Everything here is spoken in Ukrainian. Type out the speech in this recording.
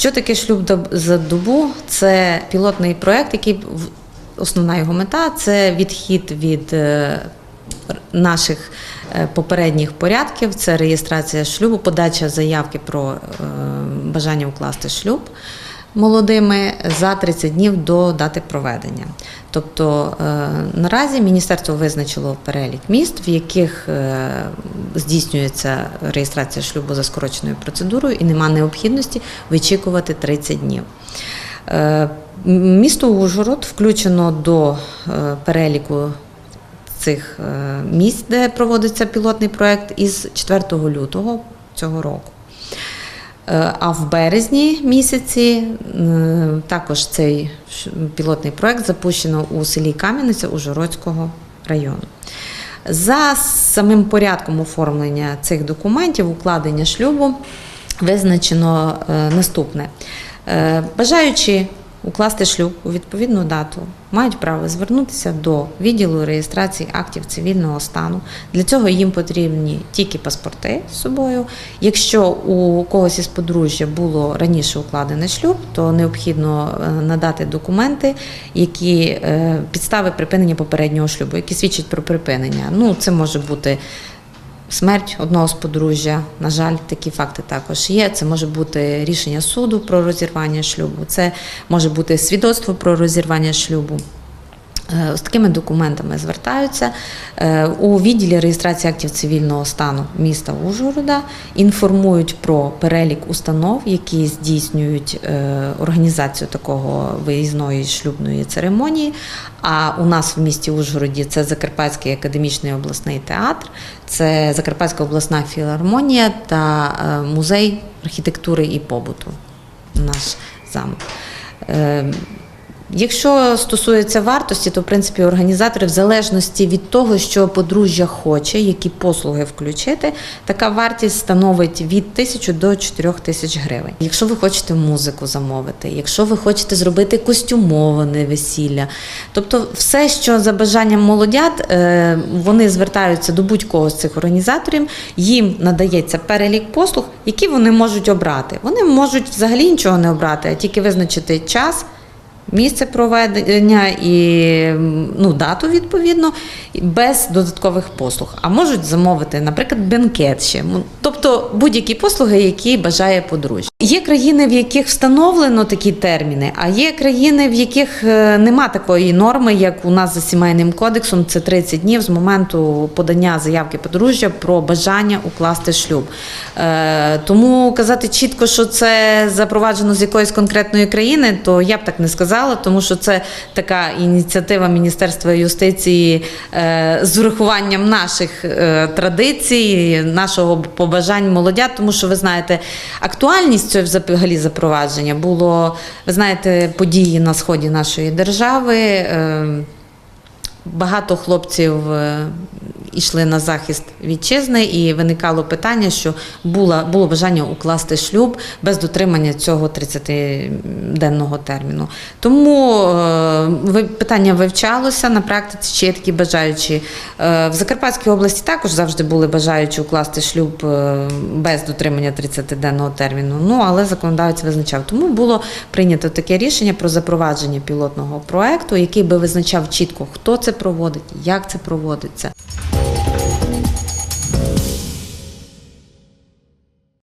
Що таке шлюб за добу? Це пілотний проект, який основна його мета це відхід від е, наших е, попередніх порядків. Це реєстрація шлюбу, подача заявки про е, бажання укласти шлюб молодими за 30 днів до дати проведення. Тобто е, наразі міністерство визначило перелік міст, в яких е, здійснюється реєстрація шлюбу за скороченою процедурою, і нема необхідності вичікувати 30 днів. Е, Місто Ужгород включено до переліку цих місць, де проводиться пілотний проект із 4 лютого цього року. Е, А в березні місяці також цей пілотний проект запущено у селі Кам'яниця Ужгородського району. За самим порядком оформлення цих документів, укладення шлюбу, визначено е, наступне. Е, Бажаючи укласти шлюб у відповідну дату, мають право звернутися до відділу реєстрації актів цивільного стану. Для цього їм потрібні тільки паспорти з собою. Якщо у когось із подружжя було раніше укладений шлюб, то необхідно е, надати документи, які е, підстави припинення попереднього шлюбу, які свідчать про припинення. Ну, це може бути смерть одного з подружжя. На жаль, такі факти також є. Це може бути рішення суду про розірвання шлюбу, це може бути свідоцтво про розірвання шлюбу. Е, З такими документами звертаються Е, у відділі реєстрації актів цивільного стану міста Ужгорода. Інформують про перелік установ, які здійснюють е, організацію такого виїзної шлюбної церемонії. А у нас в місті Ужгороді це Закарпатський академічний обласний театр, це Закарпатська обласна філармонія та музей архітектури і побуту. Наш замок. Якщо стосується вартості, то в принципі організатори, в залежності від того, що подружжя хоче, які послуги включити, така вартість становить від тисячі до 4 тисяч гривень. Якщо ви хочете музику замовити, якщо ви хочете зробити костюмоване весілля, тобто все, що за бажанням молодят, е, вони звертаються до будь-кого з цих організаторів, їм надається перелік послуг, які вони можуть обрати. Вони можуть взагалі нічого не обрати, а тільки визначити час місце проведення і ну, дату відповідно без додаткових послуг. А можуть замовити, наприклад, бенкет ще. Тобто будь-які послуги, які бажає подружжя. Є країни, в яких встановлено такі терміни, а є країни, в яких е, нема такої норми, як у нас за сімейним кодексом. Це 30 днів з моменту подання заявки подружжя про бажання укласти шлюб. Е, Тому казати чітко, що це запроваджено з якоїсь конкретної країни, то я б так не сказала, тому що це така ініціатива Міністерства юстиції е, з урахуванням наших традицій, нашого побажань молодят, тому що ви знаєте, актуальність цього взагалі запровадження було, ви знаєте, події на сході нашої держави. е, Багато хлопців е, йшли на захист вітчизни, і виникало питання, що було, було бажання укласти шлюб без дотримання цього 30-денного терміну. Тому е, питання вивчалося на практиці, чи є такі бажаючі. Е, В Закарпатській області також завжди були бажаючі укласти шлюб е, без дотримання 30-денного терміну. Ну але законодавець визначав. Тому було прийнято таке рішення про запровадження пілотного проекту, який би визначав чітко, хто це проводить, як це проводиться.